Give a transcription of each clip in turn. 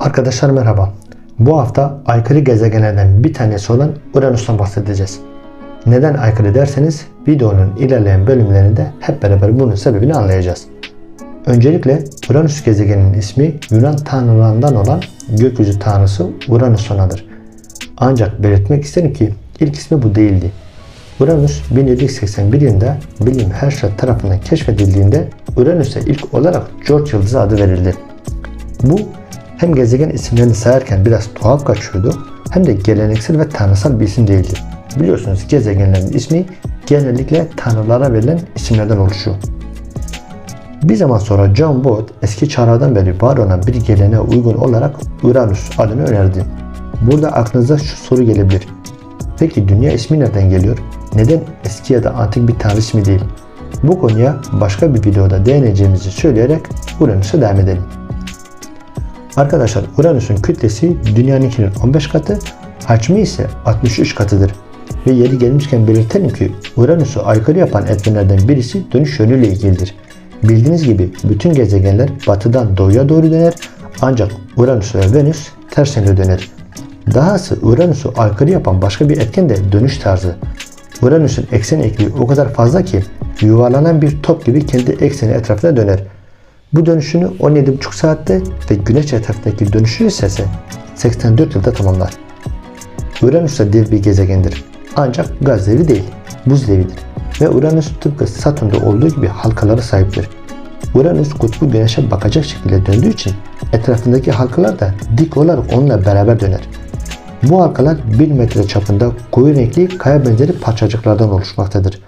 Arkadaşlar merhaba. Bu hafta aykırı gezegenlerden bir tanesi olan Uranüs'ten bahsedeceğiz. Neden aykırı derseniz videonun ilerleyen bölümlerinde hep beraber bunun sebebini anlayacağız. Öncelikle Uranüs gezegeninin ismi Yunan tanrılarından olan gökyüzü tanrısı Uranüs'onadır. Ancak belirtmek isterim ki ilk ismi bu değildi. Uranüs 1781 yılında William Herschel tarafından keşfedildiğinde Uranüs'e ilk olarak George yıldızı adı verildi. Bu hem gezegen isimlerini sayarken biraz tuhaf kaçıyordu hem de geleneksel ve tanrısal bir isim değildi. Biliyorsunuz gezegenlerin ismi genellikle tanrılara verilen isimlerden oluşuyor. Bir zaman sonra John Boyd eski çağlardan beri var olan bir geleneğe uygun olarak Uranüs adını önerdi. Burada aklınıza şu soru gelebilir. Peki dünya ismi nereden geliyor? Neden eski ya da antik bir tanrı ismi değil? Bu konuya başka bir videoda değineceğimizi söyleyerek Uranüs'e devam edelim. Arkadaşlar Uranüs'ün kütlesi dünyanınkinin 15 katı, hacmi ise 63 katıdır. Ve yeri gelmişken belirtelim ki Uranüs'ü aykırı yapan etmenlerden birisi dönüş yönüyle ilgilidir. Bildiğiniz gibi bütün gezegenler batıdan doğuya doğru döner ancak Uranüs ve Venüs ters yönde döner. Dahası Uranüs'ü aykırı yapan başka bir etken de dönüş tarzı. Uranüs'ün eksen eğikliği o kadar fazla ki yuvarlanan bir top gibi kendi ekseni etrafına döner. Bu dönüşünü 17,5 saatte ve Güneş etrafındaki dönüşü ise 84 yılda tamamlar. Uranüs de dev bir gezegendir. Ancak gaz devi değil, buz devidir. Ve Uranüs tıpkı Satürn'de olduğu gibi halkalara sahiptir. Uranüs kutbu güneşe bakacak şekilde döndüğü için etrafındaki halkalar da dik olarak onunla beraber döner. Bu halkalar 1 metre çapında koyu renkli kaya benzeri parçacıklardan oluşmaktadır.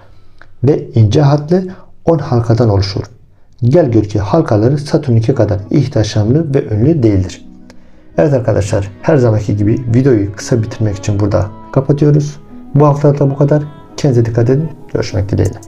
Ve ince hatlı 10 halkadan oluşur. Gel gör ki halkaları Satürn kadar ihtiyaçlamlı ve ünlü değildir. Evet arkadaşlar her zamanki gibi videoyu kısa bitirmek için burada kapatıyoruz. Bu hafta da bu kadar. Kendinize dikkat edin. Görüşmek dileğiyle.